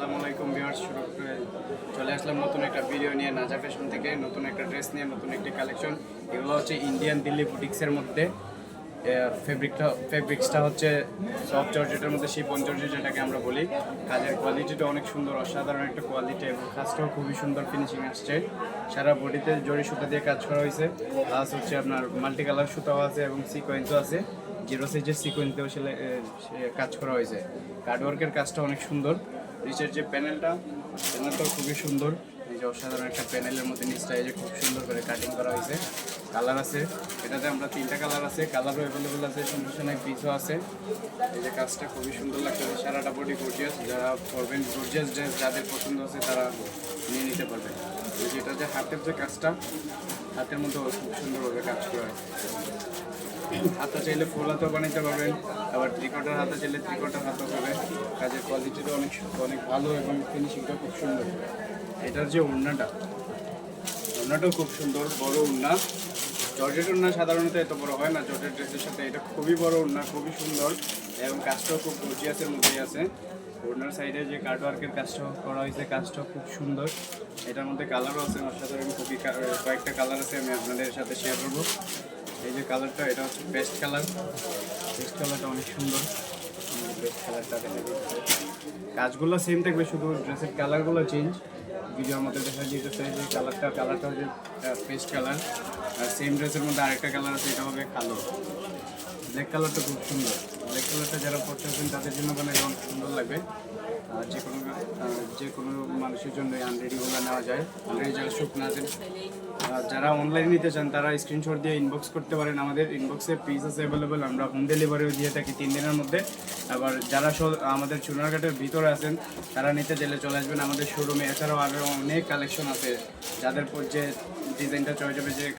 আসসালামু আলাইকুম ভিউয়ার্স, শুরু করে চলে আসলাম নতুন একটা ভিডিও নিয়ে নাজা ফ্যাশন থেকে নতুন একটা ড্রেস নিয়ে, নতুন একটি কালেকশন এগুলো হচ্ছে ইন্ডিয়ান দিল্লি বুটিক্সের মধ্যে। ফেব্রিকটা ফেব্রিক্সটা হচ্ছে সফট জর্জেটের মধ্যে শিপন জর্জেট যেটাকে আমরা বলি। কাজের কোয়ালিটিটা অনেক সুন্দর, অসাধারণ একটা কোয়ালিটি এবং কাজটাও খুবই সুন্দর ফিনিশিং আসছে। সারা বডিতে জরি সুতা দিয়ে কাজ করা হয়েছে। প্লাস হচ্ছে আপনার মাল্টি কালার সুতাও আছে এবং সিকোয়েন্সও আছে। জিরো সাইজের সিকোয়েন্সেও সেলাই সে কাজ করা হয়েছে। কার্ডওয়ার্কের কাজটা অনেক সুন্দর। নিচের যে প্যানেলটা, প্যানেলটাও খুবই সুন্দর। এই যে অসাধারণ একটা প্যানেলের মধ্যে নিচটা এই যে খুব সুন্দর করে কাটিং করা হয়েছে। কালার আছে, এটাতে আমরা তিনটা কালার আছে কালারও অ্যাভেলেবেল আছে সুন্দর সুন্দর পিসও আছে। এই যে কাজটা খুবই সুন্দর লাগছে সারাটা বডি গর্জিয়াস যারা করবেন গর্জিয়াস ড্রেস যাদের পছন্দ আছে তারা নিয়ে নিতে পারবেন। এটা যে হাতের যে কাজটা, হাতের মধ্যে খুব সুন্দরভাবে কাজ করা হয় হাতা চাইলে ফুল হাতেও বানাইতে পারবেন, আবার ত্রিকটার হাতা চাইলে ত্রিকটার হাতও পাবেন। কাজের কোয়ালিটিটা অনেক অনেক ভালো এবং ফিনিশিংটা খুব সুন্দর। এটার যে ওড়নাটা ওড়নাটাও খুব সুন্দর, বড় ওড়না। জর্জেট ওড়না সাধারণত এত বড় হয় না, জর্জেট ড্রেসের সাথে এটা খুবই বড় ওড়না, খুবই সুন্দর এবং কাজটাও খুব গর্জিয়াসের মধ্যেই আছে। ওড়নার সাইডে যে কার্ডওয়ার্কের কাজটা করা হয়েছে কাজটাও খুব সুন্দর। এটার মধ্যে কালারও আছে অসাধারণ খুবই কা- কয়েকটা কালার আছে, আমি আপনাদের সাথে শেয়ার করব। যে কালারটা এটা হচ্ছে বেস্ট কালার বেস্ট কালারটা অনেক সুন্দর। বেস্ট কালারটা কাজগুলো সেম থাকবে, শুধু ড্রেসের কালারগুলো চেঞ্জ ভিডিও আমাদের দেখা যেতেছে যে কালারটা কালারটা হচ্ছে পেস্ট কালার আর সেম ড্রেসের মধ্যে আরেকটা কালার আছে, এটা হবে কালো। ব্ল্যাক কালারটা খুব সুন্দর। ব্ল্যাক কালারটা যারা পড়তে আছেন, তাদের জন্য মানে অনেক সুন্দর লাগবে আর যে কোনো যে কোনো মানুষের জন্য আনরেডিগুলো নেওয়া যায়। অলরেডি যারা শুকনো আছেন যারা অনলাইন নিতে চান, তারা স্ক্রিনশট দিয়ে ইনবক্স করতে পারেন আমাদের। ইনবক্সে পিস আছে অ্যাভেলেবেল আমরা হোম ডেলিভারিও দিয়ে থাকি তিন দিনের মধ্যে। আবার যারা আমাদের চুনারঘাটের ভিতরে আছেন, তারা নিতে চাইলে চলে আসবেন আমাদের শোরুমে এছাড়াও আরও অনেক কালেকশন আছে, যাদের যে ডিজাইনটা চয়েস যাবে, যে